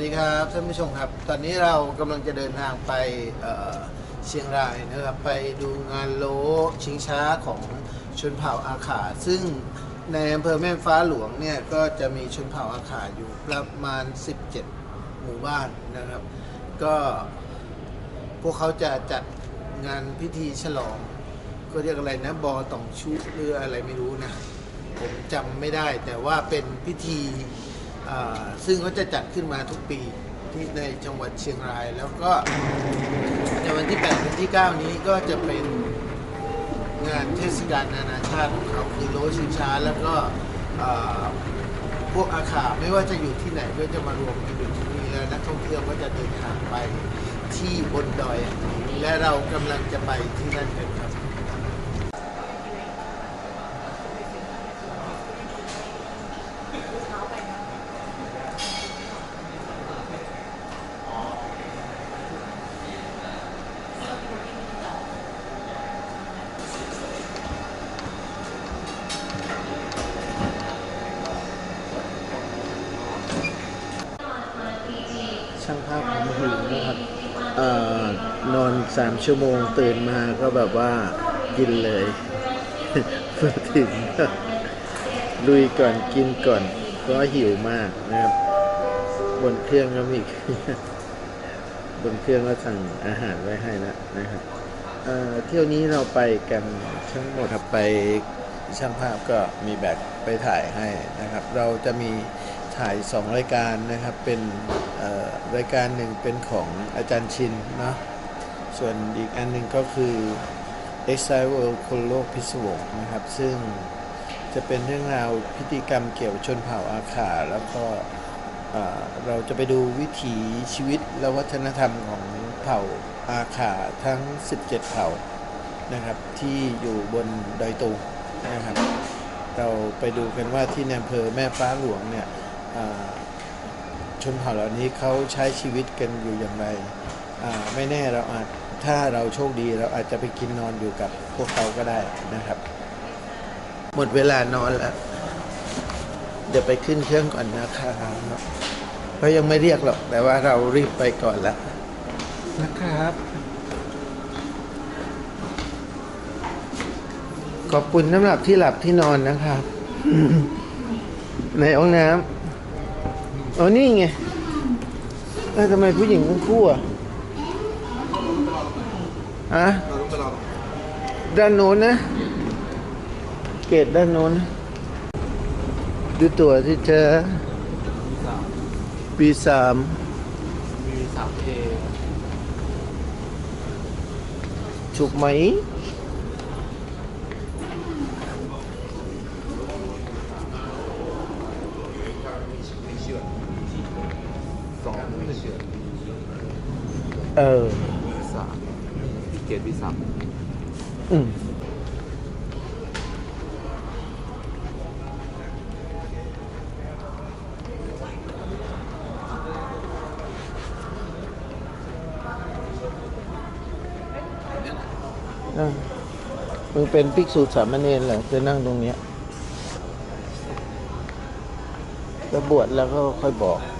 ดีครับท่านผู้ชมครับ ตอนนี้เรากำลังจะเดินทางไปเอ่อเชียงรายนะครับ ไปดูงานโลชิงช้าของชนเผ่าอาขาซึ่งในอำเภอแม่ฟ้าหลวงเนี่ยก็จะมีชนเผ่าอาขาอยู่ประมาณ 17 หมู่บ้านนะครับ ก็พวกเขาจะจัดงานพิธีฉลอง ก็เรียกอะไรนะบอต่องชุหรืออะไรไม่รู้นะ ผมจำไม่ได้แต่ว่าเป็นพิธี ซึ่งเขาจะจัดขึ้นมาทุกปีที่ในจังหวัดเชียงราย แล้วก็ในวันที่8ถึงที่ 9 นี้ก็จะเป็นงานเทศกาลนานาชาติของเขาคือโลชิงช้า แล้วก็พวกอาขาไม่ว่าจะอยู่ที่ไหนก็จะมารวมกันอยู่ที่นี่แล้วนักท่องเที่ยวก็จะเดินทางไปที่บนดอยแห่งนี้และเรากำลังจะไปที่นั่นกันครับ ช่างภาพผมหิวนะครับเอ่อนอนสามชั่วโมงตื่นมาก็แบบว่ากินเลยมาถึงก็ลุยก่อนกินก่อนเพราะหิวมากนะครับ บนเครื่องก็มีบนเครื่องก็สั่งอาหารไว้ให้แล้วนะครับเอ่อเที่ยวนี้เราไปกันทั้งหมดครับไปช่างภาพก็มีแบกไปถ่ายให้นะครับ เราจะมี ถ่ายสองรายการนะครับ เป็นรายการหนึ่งเป็นของอาจารย์ชินเนาะส่วนอีกอันหนึ่งก็คือ e x i l e World คนโลกพิศวงนะครับ ซึ่งจะเป็นเรื่องราวพิธีกรรมเกี่ยวชนเผ่าอาขาแล้วก็เราจะไปดูวิถีชีวิตและวัฒนธรรมของเผ่าอาขาทั้ง 17 เผ่านะครับ ที่อยู่บนดอยตุงนะครับ เราไปดูกันว่าที่ในอำเภอแม่ฟ้าหลวงเนี่ย ชนเผ่าเหล่านี้เขาใช้ชีวิตกันอยู่อย่างไรไม่แน่เราอาจถ้าเราโชคดีเราอาจจะไปกินนอนอยู่กับพวกเขาก็ได้นะครับ หมดเวลานอนแล้ว เดี๋ยวไปขึ้นเครื่องก่อนนะครับเขายังไม่เรียกหรอก แต่ว่าเรารีบไปก่อนแล้วนะครับขอบคุณสำหรับที่หลับที่นอนนะครับ ในห้องน้ำ อ๋อนี่ไงเออทำไมผู้หญิงทั้งคู่อะอะด้านโน้นนะ เกตด้านโน้นนะดูตัวที่เจอปีสามมีสามเอฉุกไหม เออสามเกตวีสามอืมอะมึงเป็นภิกษุสามเณรเหรอจะนั่งตรงเนี้ยแล้วบวชแล้วก็ค่อยบอกเ